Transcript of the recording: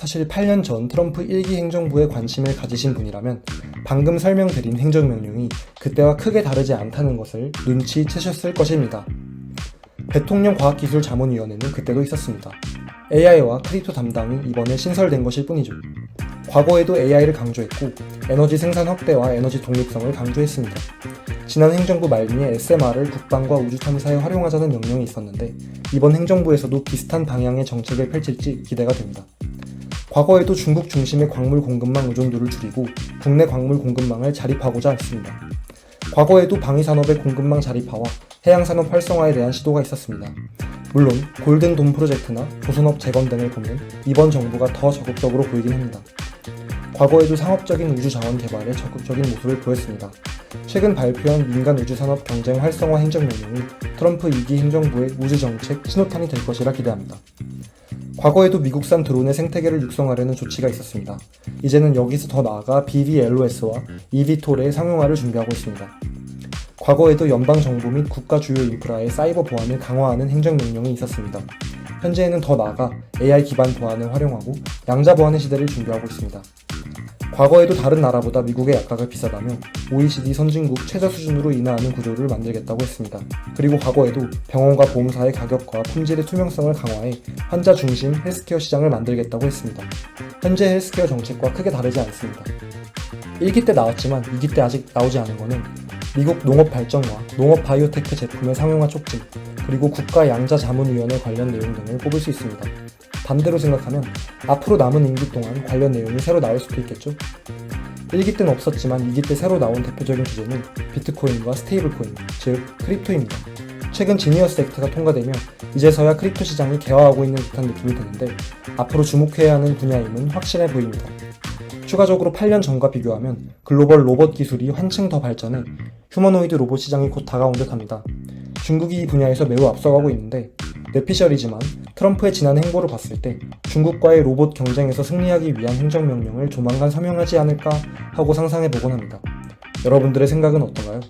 사실 8년 전 트럼프 1기 행정부에 관심을 가지신 분이라면 방금 설명드린 행정명령이 그때와 크게 다르지 않다는 것을 눈치채셨을 것입니다. 대통령 과학기술자문위원회는 그때도 있었습니다. AI와 크립토 담당이 이번에 신설된 것일 뿐이죠. 과거에도 AI를 강조했고 에너지 생산 확대와 에너지 독립성을 강조했습니다. 지난 행정부 말미에 SMR을 국방과 우주 탐사에 활용하자는 명령이 있었는데 이번 행정부에서도 비슷한 방향의 정책을 펼칠지 기대가 됩니다. 과거에도 중국 중심의 광물 공급망 의존도를 줄이고 국내 광물 공급망을 자립하고자 했습니다. 과거에도 방위산업의 공급망 자립화와 해양산업 활성화에 대한 시도가 있었습니다. 물론 골든돔 프로젝트나 조선업 재건 등을 보면 이번 정부가 더 적극적으로 보이긴 합니다. 과거에도 상업적인 우주 자원 개발에 적극적인 모습을 보였습니다. 최근 발표한 민간 우주산업 경쟁 활성화 행정명령이 트럼프 2기 행정부의 우주 정책 신호탄이 될 것이라 기대합니다. 과거에도 미국산 드론의 생태계를 육성하려는 조치가 있었습니다. 이제는 여기서 더 나아가 BVLOS와 eVTOL의 상용화를 준비하고 있습니다. 과거에도 연방정부 및 국가 주요 인프라의 사이버 보안을 강화하는 행정명령이 있었습니다. 현재에는 더 나아가 AI 기반 보안을 활용하고 양자 보안의 시대를 준비하고 있습니다. 과거에도 다른 나라보다 미국의 약값을 비싸다며 OECD 선진국 최저 수준으로 인하하는 구조를 만들겠다고 했습니다. 그리고 과거에도 병원과 보험사의 가격과 품질의 투명성을 강화해 환자 중심 헬스케어 시장을 만들겠다고 했습니다. 현재 헬스케어 정책과 크게 다르지 않습니다. 1기 때 나왔지만 2기 때 아직 나오지 않은 것은 미국 농업 발전과 농업 바이오테크 제품의 상용화 촉진, 그리고 국가 양자 자문위원회 관련 내용 등을 뽑을 수 있습니다. 반대로 생각하면 앞으로 남은 임기 동안 관련 내용이 새로 나올 수도 있겠죠? 1기 때는 없었지만 2기 때 새로 나온 대표적인 주제는 비트코인과 스테이블코인, 즉 크립토입니다. 최근 지니어스 액트가 통과되며 이제서야 크립토 시장이 개화하고 있는 듯한 느낌이 드는데 앞으로 주목해야 하는 분야임은 확실해 보입니다. 추가적으로 8년 전과 비교하면 글로벌 로봇 기술이 한층 더 발전해 휴머노이드 로봇 시장이 곧 다가온 듯 합니다. 중국이 이 분야에서 매우 앞서가고 있는데 뇌피셜이지만 트럼프의 지난 행보를 봤을 때 중국과의 로봇 경쟁에서 승리하기 위한 행정명령을 조만간 서명하지 않을까 하고 상상해 보곤 합니다. 여러분들의 생각은 어떤가요?